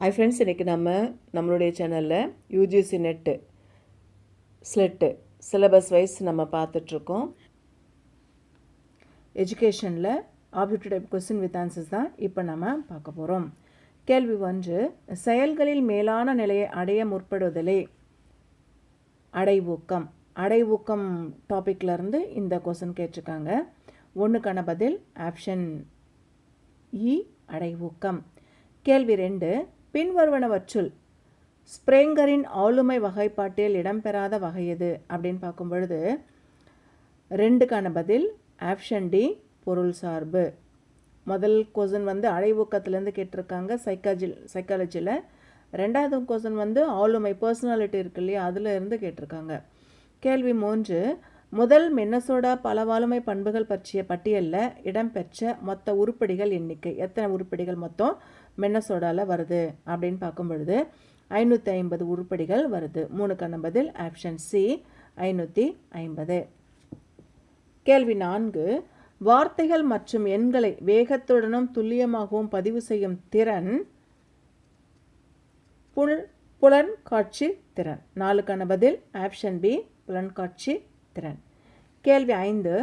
ஐ friends இன்றைக்கி நம்ம நம்மளுடைய சேனலில் UGC NET SLET syllabus wise நம்ம பார்த்துட்ருக்கோம் எஜுகேஷனில் objective type question with answers தான் இப்போ நம்ம பார்க்க போகிறோம் கேள்வி ஒன்று செயல்களில் மேலான நிலையை அடைய முற்படுவதிலே அடைவூக்கம். அடைவூக்கம் டாப்பிக்லேருந்து இந்த கொஸ்டின் கேட்டிருக்காங்க. ஒன்றுக்கான பதில் ஆப்ஷன் இ e, அடைவூக்கம். கேள்வி ரெண்டு பின்வருவனவற்றுள் ஸ்ப்ரேங்கரின் ஆளுமை வகைப்பாட்டில் இடம்பெறாத வகை எது? அப்படின்னு பார்க்கும் பொழுது ரெண்டுக்கான பதில் ஆப்ஷன் டி பொருள் சார்பு. முதல் கொசன் வந்து அடைவூக்கத்துலேருந்து கேட்டிருக்காங்க சைக்காஜி சைக்காலஜியில் ரெண்டாவது கொசன் வந்து ஆளுமை பர்சனாலிட்டி இருக்கு இல்லையா அதில் இருந்து கேட்டிருக்காங்க. கேள்வி மூன்று முதல் மின்னசோடா பலவாளுமை பண்புகள் பற்றிய பட்டியலில் இடம்பெற்ற மொத்த உருப்படிகள் எண்ணிக்கை. எத்தனை உருப்படிகள் மொத்தம்? மென்னசோடாவில் வருது அப்படின்னு பார்க்கும் பொழுது ஐநூற்றி ஐம்பது உருப்படிகள் வருது. மூணுக்கான பதில் ஆப்ஷன் சி ஐநூற்றி ஐம்பது. கேள்வி நான்கு வார்த்தைகள் மற்றும் எண்களை வேகத்துடனும் துல்லியமாகவும் பதிவு செய்யும் திறன் புல் புலன் காட்சி திறன் நாலுக்கான பதில் ஆப்ஷன் பி புலன் காட்சி திறன். கேள்வி ஐந்து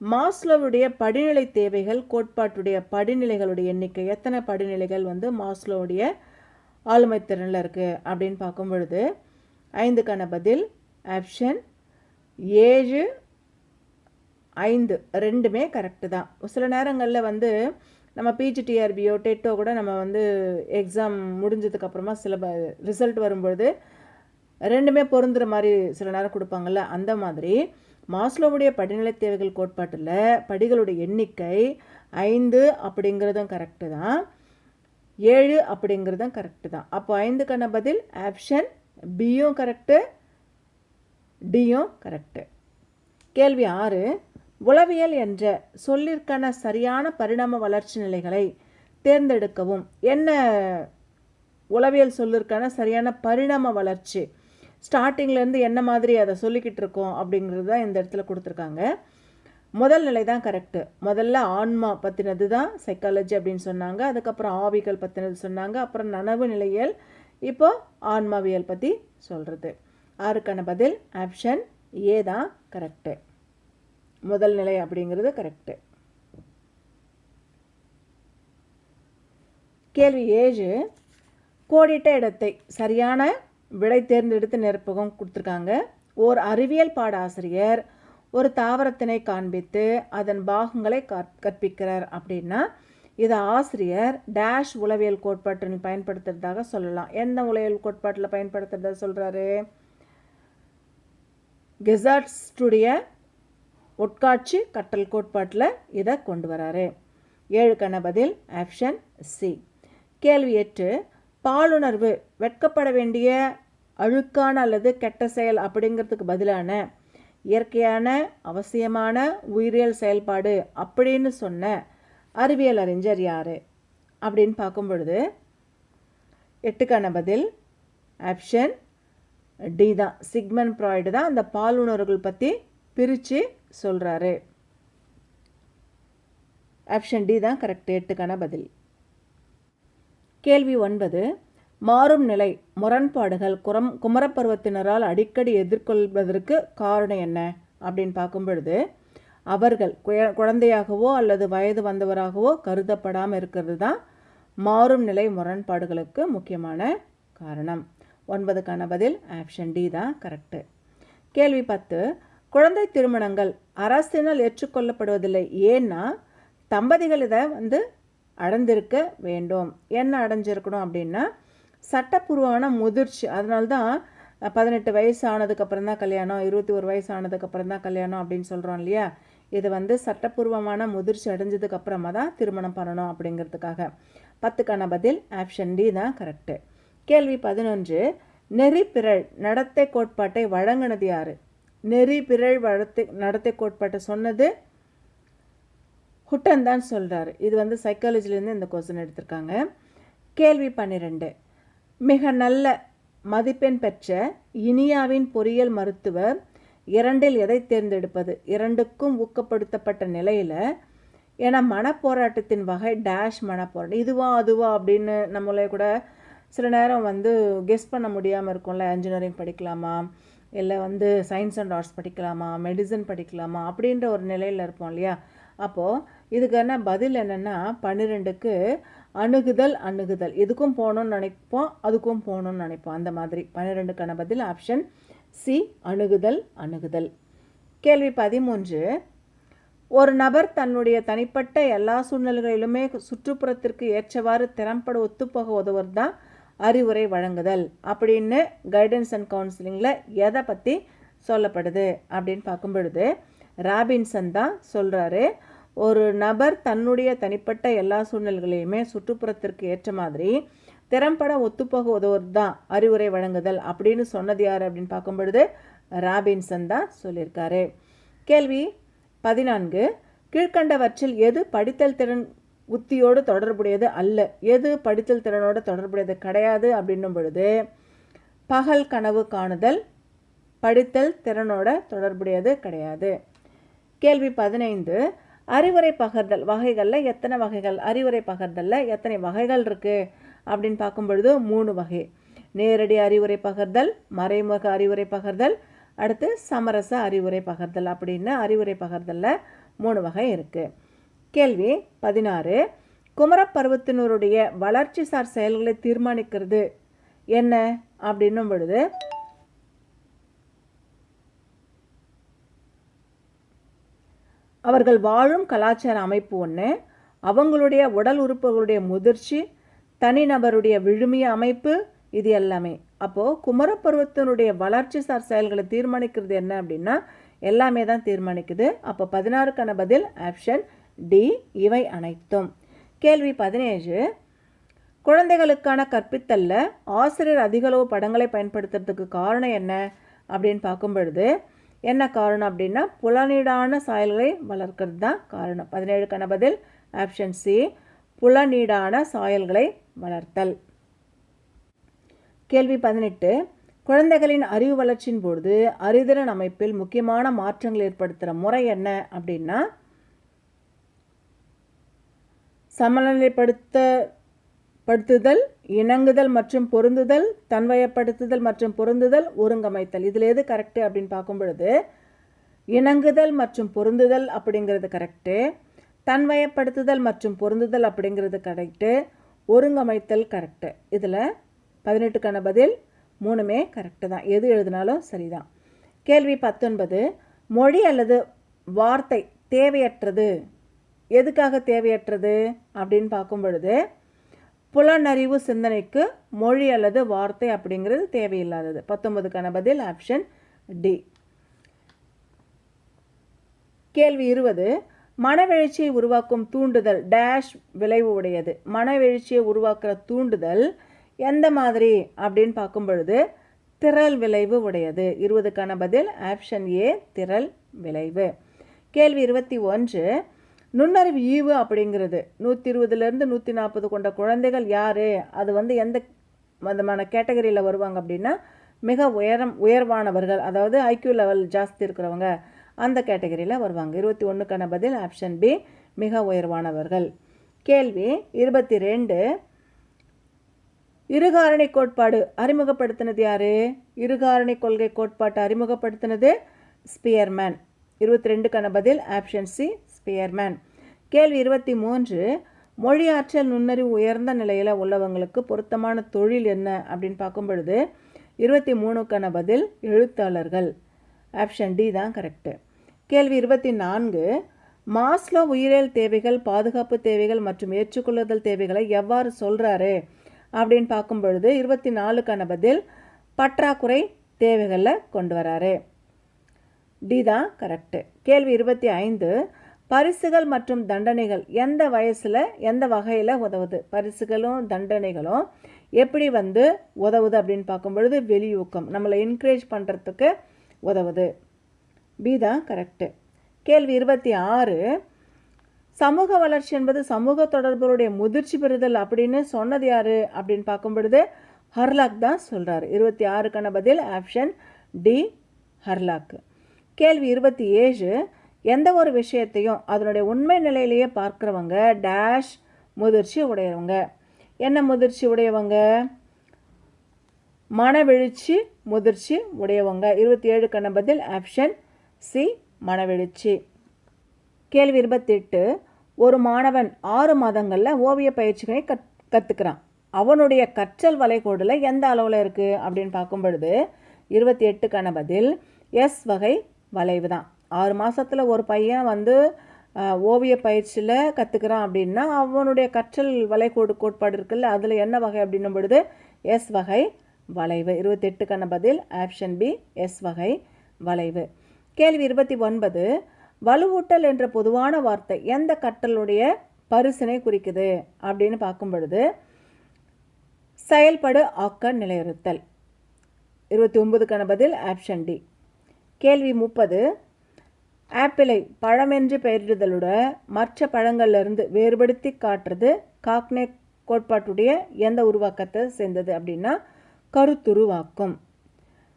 மாஸ்லோவுடைய படிநிலை தேவைகள் கோட்பாட்டுடைய படிநிலைகளுடைய எண்ணிக்கை எத்தனை படிநிலைகள் வந்து மாஸ்லோவுடைய ஆளுமை திறனில் இருக்குது அப்படின்னு பார்க்கும் பொழுது ஐந்துக்கான பதில் ஆப்ஷன் ஏழு ஐந்து ரெண்டுமே கரெக்டு தான். சில நேரங்களில் வந்து நம்ம பிஜிடிஆர்பியோ டெட்டோ கூட நம்ம வந்து எக்ஸாம் முடிஞ்சதுக்கப்புறமா சில ரிசல்ட் வரும்பொழுது ரெண்டுமே பொருந்துகிற மாதிரி சில நேரம் கொடுப்பாங்கள்ல அந்த மாதிரி மாஸ்லோவுடைய படிநிலை தேவைகள் கோட்பாட்டில் படிகளுடைய எண்ணிக்கை ஐந்து அப்படிங்கிறதும் கரெக்டு தான். ஏழு அப்படிங்கிறதும் கரெக்டு தான். அப்போ ஐந்துக்கான பதில் ஆப்ஷன் பியும் கரெக்டு டியும் கரெக்டு கேள்வி ஆறு உளவியல் என்ற சொல்லிற்கான சரியான பரிணாம வளர்ச்சி நிலைகளை தேர்ந்தெடுக்கவும். என்ன உளவியல் சொல்லிற்கான சரியான பரிணாம வளர்ச்சி? ஸ்டார்டிங்லேருந்து என்ன மாதிரி அதை சொல்லிக்கிட்டு இருக்கோம் அப்படிங்கிறது தான் இந்த இடத்துல கொடுத்துருக்காங்க. முதல் நிலை தான் கரெக்டு முதல்ல ஆன்மா பற்றினது தான் சைக்காலஜி அப்படின்னு சொன்னாங்க. அதுக்கப்புறம் ஆவிகள் பற்றினது சொன்னாங்க. அப்புறம் நனவு நிலையியல் இப்போ ஆன்மாவியல் பற்றி சொல்கிறது ஆறுக்கான பதில் ஆப்ஷன் ஏ தான் கரெக்டு முதல் நிலை அப்படிங்கிறது கரெக்டு கேள்வி ஏழு கோடிட்ட இடத்தை சரியான விடை தேர்ந்தெடுத்து நிரப்பகம் கொடுத்துருக்காங்க. ஓர் அறிவியல் பாட ஆசிரியர் ஒரு தாவரத்தினை காண்பித்து அதன் பாகங்களை கற்பிக்கிறார் அப்படின்னா இதை ஆசிரியர் டேஷ் உளவியல் கோட்பாட்டில் பயன்படுத்துறதாக சொல்லலாம். எந்த உளவியல் கோட்பாட்டில் பயன்படுத்துறதா சொல்கிறாரு கெசாட்ஸ்டுடைய உட்காட்சி கற்றல் கோட்பாட்டில் இதை கொண்டு வராரு. ஏழுக்கான பதில் ஆப்ஷன் சி. கேள்வி எட்டு பாலுணர்வு வெட்கப்பட வேண்டிய அழுக்கான அல்லது கெட்ட செயல் அப்படிங்கிறதுக்கு பதிலான இயற்கையான அவசியமான உயிரியல் செயல்பாடு அப்படின்னு சொன்ன அறிவியல் அறிஞர் யார் அப்படின்னு பார்க்கும் பொழுது எட்டுக்கான பதில் ஆப்ஷன் டி தான். சிக்மன் ப்ராய்டு தான் அந்த பாலுணர்வுகள் பற்றி பிரித்து சொல்கிறாரு ஆப்ஷன் டி தான் கரெக்ட் எட்டுக்கான பதில். கேள்வி ஒன்பது மாறும் நிலை முரண்பாடுகள் குரம் குமரப்பருவத்தினரால் அடிக்கடி எதிர்கொள்வதற்கு காரணம் என்ன? அப்படின்னு பார்க்கும் பொழுது அவர்கள் குழந்தையாகவோ அல்லது வயது வந்தவராகவோ கருதப்படாமல் இருக்கிறது தான் மாறும் நிலை முரண்பாடுகளுக்கு முக்கியமான காரணம். ஒன்பதுக்கான பதில் ஆப்ஷன் டி தான் கரெக்டு கேள்வி பத்து குழந்தை திருமணங்கள் அரசினால் ஏற்றுக்கொள்ளப்படுவதில்லை. ஏன்னா தம்பதிகள் இதை வந்து அடைந்திருக்க வேண்டும். என்ன அடைஞ்சிருக்கணும் அப்படின்னா சட்டப்பூர்வமான முதிர்ச்சி. அதனால்தான் பதினெட்டு வயசு ஆனதுக்கப்புறம் தான் கல்யாணம் இருபத்தி ஒரு வயசு ஆனதுக்கப்புறம் தான் கல்யாணம் அப்படின்னு சொல்கிறோம் இல்லையா? இது வந்து சட்டப்பூர்வமான முதிர்ச்சி அடைஞ்சதுக்கு அப்புறமா தான் திருமணம் பண்ணணும் அப்படிங்கிறதுக்காக. பத்துக்கான பதில் ஆப்ஷன் டி தான் கரெக்டு கேள்வி பதினொன்று நெறி பிறழ் நடத்தை கோட்பாட்டை வழங்கினது யார்? நெறி பிறழ் வளத்தை நடத்தை கோட்பாட்டை சொன்னது ஹுட்டன் தான் சொல்கிறார் இது வந்து சைக்காலஜிலேருந்து இந்த கொஸ்டின் எடுத்திருக்காங்க. கேள்வி பன்னிரெண்டு. மிக நல்ல மதிப்பெண் பெற்ற இனியாவின் பொறியியல் மருத்துவர் இரண்டில் எதை தேர்ந்தெடுப்பது? இரண்டுக்கும் ஊக்கப்படுத்தப்பட்ட நிலையில் ஏன்னா மனப்போராட்டத்தின் வகை டேஷ் மனப்போராட்டம். இதுவா அதுவா அப்படின்னு நம்மளே கூட சில நேரம் வந்து கெஸ் பண்ண முடியாமல் இருக்கும்ல. இன்ஜினியரிங் படிக்கலாமா? இல்லை வந்து சயின்ஸ் அண்ட் ஆர்ட்ஸ் படிக்கலாமா? மெடிசன் படிக்கலாமா? அப்படின்ற ஒரு நிலையில் இருப்போம் இல்லையா? அப்போது இதுக்கான பதில் என்னென்னா பன்னிரெண்டுக்கு அணுகுதல் அணுகுதல். இதுக்கும் போகணும்னு நினைப்போம் அதுக்கும் போகணும்னு நினைப்போம். அந்த மாதிரி. பன்னிரெண்டுக்கான பதில் ஆப்ஷன் சி அணுகுதல் அணுகுதல். கேள்வி பதிமூன்று. ஒரு நபர் தன்னுடைய தனிப்பட்ட எல்லா சூழ்நிலைகளிலுமே சுற்றுப்புறத்திற்கு ஏற்றவாறு திறம்பட ஒத்துப்போக உதவுறது தான் அறிவுரை வழங்குதல் அப்படின்னு கைடன்ஸ் அண்ட் கவுன்சிலிங்கில் எதை பற்றி சொல்லப்படுது அப்படின்னு பார்க்கும் பொழுது ராபின்சன் தான் சொல்கிறாரு ஒரு நபர் தன்னுடைய தனிப்பட்ட எல்லா சூழ்நிலைகளையுமே சுற்றுப்புறத்திற்கு ஏற்ற மாதிரி திறம்பட ஒத்துப்போக உதவுறது தான் அறிவுரை வழங்குதல் அப்படின்னு சொன்னது யார் அப்படின்னு பார்க்கும் பொழுது ராபின்சன் தான் சொல்லியிருக்காரு. கேள்வி பதினான்கு. கீழ்கண்டவற்றில் எது படித்தல் திறன் உத்தியோடு தொடர்புடையது அல்ல? எது படித்தல் திறனோடு தொடர்புடையது கிடையாது அப்படின்னும் பொழுது பகல் கனவு காணுதல் படித்தல் திறனோட தொடர்புடையது கிடையாது. கேள்வி பதினைந்து அறிவுரை பகர்தல். வகைகளில் எத்தனை வகைகள்? அறிவுரை பகர்தலில் எத்தனை வகைகள் இருக்குது அப்படின்னு பார்க்கும் பொழுது மூணு வகை. நேரடி அறிவுரை பகர்தல் மறைமுக அறிவுரை பகர்தல் அடுத்து சமரச அறிவுரை பகர்தல் அப்படின்னு அறிவுரை பகர்தலில் மூணு வகை இருக்குது கேள்வி பதினாறு குமரப்பருவத்தினருடைய வளர்ச்சி சார் செயல்களை தீர்மானிக்கிறது என்ன? அப்படின்னும் பொழுது அவர்கள் வாழும் கலாச்சார அமைப்பு ஒன்று அவங்களுடைய உடல் உறுப்புகளுடைய முதிர்ச்சி தனிநபருடைய விழுமிய அமைப்பு இது எல்லாமே. அப்போது குமரப்பருவத்தினுடைய வளர்ச்சி சார் செயல்களை தீர்மானிக்கிறது என்ன அப்படின்னா எல்லாமே தான் தீர்மானிக்குது. அப்போ பதினாறுக்கான பதில் ஆப்ஷன் டி இவை அனைத்தும். கேள்வி பதினேழு. குழந்தைகளுக்கான கற்பித்தல்ல ஆசிரியர் அதிகளவு படங்களை பயன்படுத்துறதுக்கு காரணம் என்ன அப்படின்னு பார்க்கும் பொழுது என்ன காரணம் அப்படின்னா புலனீடான சாயல்களை வளர்க்கிறது தான் காரணம். பதினேழுக்கான பதில் ஆப்ஷன் சி புலனீடான சாயல்களை வளர்த்தல். கேள்வி பதினெட்டு குழந்தைகளின் அறிவு வளர்ச்சியின் பொழுது அறிதிறன் அமைப்பில் முக்கியமான மாற்றங்கள் ஏற்படுத்துகிற முறை என்ன அப்படின்னா சமநிலைப்படுத்த படுத்துதல் இணங்குதல் மற்றும் பொருந்துதல் தன்வயப்படுத்துதல் மற்றும் பொருந்துதல் ஒருங்கமைத்தல். இதில் எது கரெக்டு அப்படின்னு பார்க்கும் பொழுது இணங்குதல் மற்றும் பொருந்துதல் அப்படிங்கிறது கரெக்டு தன்வயப்படுத்துதல் மற்றும் பொருந்துதல் அப்படிங்கிறது கரெக்டு ஒருங்கமைத்தல் கரெக்டு இதில் பதினெட்டுக்கான பதில் மூணுமே கரெக்டு தான். எது எழுதினாலும் சரிதான். கேள்வி பத்தொன்பது மொழி அல்லது வார்த்தை தேவையற்றது? எதுக்காக தேவையற்றது அப்படின்னு பார்க்கும் பொழுது புலனறிவு சிந்தனைக்கு மொழி அல்லது வார்த்தை அப்படிங்கிறது தேவையில்லாதது. பத்தொன்பதுக்கான பதில் ஆப்ஷன் டி கேள்வி இருபது. மனவெழுச்சியை உருவாக்கும் தூண்டுதல் டேஷ் விளைவு உடையது. மனவெழுச்சியை உருவாக்குற தூண்டுதல் எந்த மாதிரி அப்படின்னு பார்க்கும் பொழுது திரள் விளைவு உடையது. இருபதுக்கான பதில் ஆப்ஷன் ஏ திரள் விளைவு. கேள்வி இருபத்தி ஒன்று. நுண்ணறிவு ஈவு அப்படிங்கிறது. நூற்றி இருபதுலேருந்து நூற்றி நாற்பது கொண்ட குழந்தைகள் யார்? அது வந்து எந்த விதமான கேட்டகரியில் வருவாங்க அப்படின்னா மிக உயரம் உயர்வானவர்கள் அதாவது ஐக்யூ லெவல் ஜாஸ்தி இருக்கிறவங்க அந்த கேட்டகரியில் வருவாங்க. இருபத்தி ஒன்றுக்கான பதில் ஆப்ஷன் பி மிக உயர்வானவர்கள். கேள்வி இருபத்தி ரெண்டு. இருகாரணி கோட்பாடு அறிமுகப்படுத்தினது யார்? இருகாரணி கொள்கை கோட்பாட்டை அறிமுகப்படுத்தினது ஸ்பியர்மேன் இருபத்தி ரெண்டுக்கான பதில் ஆப்ஷன் சி ஸ்பியர்மேன் கேள்வி இருபத்தி மூன்று மொழியாற்றல் நுண்ணறிவு உயர்ந்த நிலையில் உள்ளவங்களுக்கு பொருத்தமான தொழில் என்ன அப்படின்னு பார்க்கும் பொழுது இருபத்தி மூணுக்கான பதில் எழுத்தாளர்கள். ஆப்ஷன் டி தான் கரெக்டு கேள்வி இருபத்தி நான்கு மாஸ்லோ உயிரியல் தேவைகள் பாதுகாப்பு தேவைகள் மற்றும் ஏற்றுக்கொள்ளுதல் தேவைகளை எவ்வாறு சொல்கிறாரு அப்படின்னு பார்க்கும் பொழுது இருபத்தி நாலுக்கான பதில் பற்றாக்குறை தேவைகளில் கொண்டு வராரு. டி தான் கரெக்டு கேள்வி இருபத்தி ஐந்து பரிசுகள் மற்றும் தண்டனைகள் எந்த வயசில் எந்த வகையில் உதவுது? பரிசுகளும் தண்டனைகளும் எப்படி வந்து உதவுது அப்படின்னு பார்க்கும் பொழுது வெளியூக்கம். நம்மளை என்கரேஜ் பண்ணுறதுக்கு உதவுது. பி தான் கரெக்டு கேள்வி இருபத்தி ஆறு. சமூக வளர்ச்சி என்பது சமூக தொடர்புடைய முதிர்ச்சி பெறுதல் அப்படின்னு சொன்னது யார்? அப்படின்னு பார்க்கும் பொழுது ஹர்லாக் தான் சொல்கிறார் இருபத்தி ஆறுக்கான பதில் ஆப்ஷன் டி ஹர்லாக். கேள்வி இருபத்தி ஏழு. எந்த ஒரு விஷயத்தையும் அதனுடைய உண்மை நிலையிலேயே பார்க்குறவங்க டேஷ் முதிர்ச்சி உடையவங்க. என்ன முதிர்ச்சி உடையவங்க? மனவெழுச்சி முதிர்ச்சி உடையவங்க. இருபத்தி ஏழு கண்ண பதில் ஆப்ஷன் சி மனவெழுச்சி கேள்வி இருபத்தெட்டு ஒரு மாணவன் ஆறு மாதங்களில் ஓவிய பயிற்சிகளை கத் கற்றுக்கிறான் அவனுடைய கற்றல் வளைகோடில் எந்த அளவில் இருக்குது அப்படின்னு பார்க்கும் பொழுது இருபத்தி எட்டுக்கான பதில் எஸ் வகை வளைவு தான் ஆறு மாதத்தில் ஒரு பையன் வந்து ஓவிய பயிற்சியில் கற்றுக்கிறான் அப்படின்னா அவனுடைய கற்றல் வளைகோடு கோட்பாடு இருக்குல்ல அதில் என்ன வகை அப்படின்னும் பொழுது எஸ் வகை வளைவு. இருபத்தெட்டுக்கான பதில் ஆப்ஷன் பி எஸ் வகை வளைவு. கேள்வி இருபத்தி ஒன்பது வலுவூட்டல் என்ற பொதுவான வார்த்தை எந்த கற்றலுடைய பரிசினை குறிக்குது அப்படின்னு பார்க்கும் பொழுது செயல்படு ஆக்க நிலையுறுத்தல் இருபத்தி ஒன்பதுக்கான பதில் ஆப்ஷன் டி கேள்வி முப்பது ஆப்பிளை பழமென்று பெயரிடுதலோட மற்ற பழங்கள்லேருந்து வேறுபடுத்தி காட்டுறது காக்னே கோட்பாட்டுடைய எந்த உருவாக்கத்தை சேர்ந்தது அப்படின்னா கருத்துருவாக்கம்.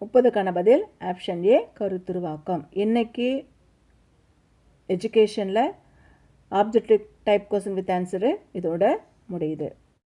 முப்பதுக்கான பதில் ஆப்ஷன் ஏ கருத்துருவாக்கம். இன்னைக்கு எஜுகேஷனில் objective type question with answer இதோட முடியுது.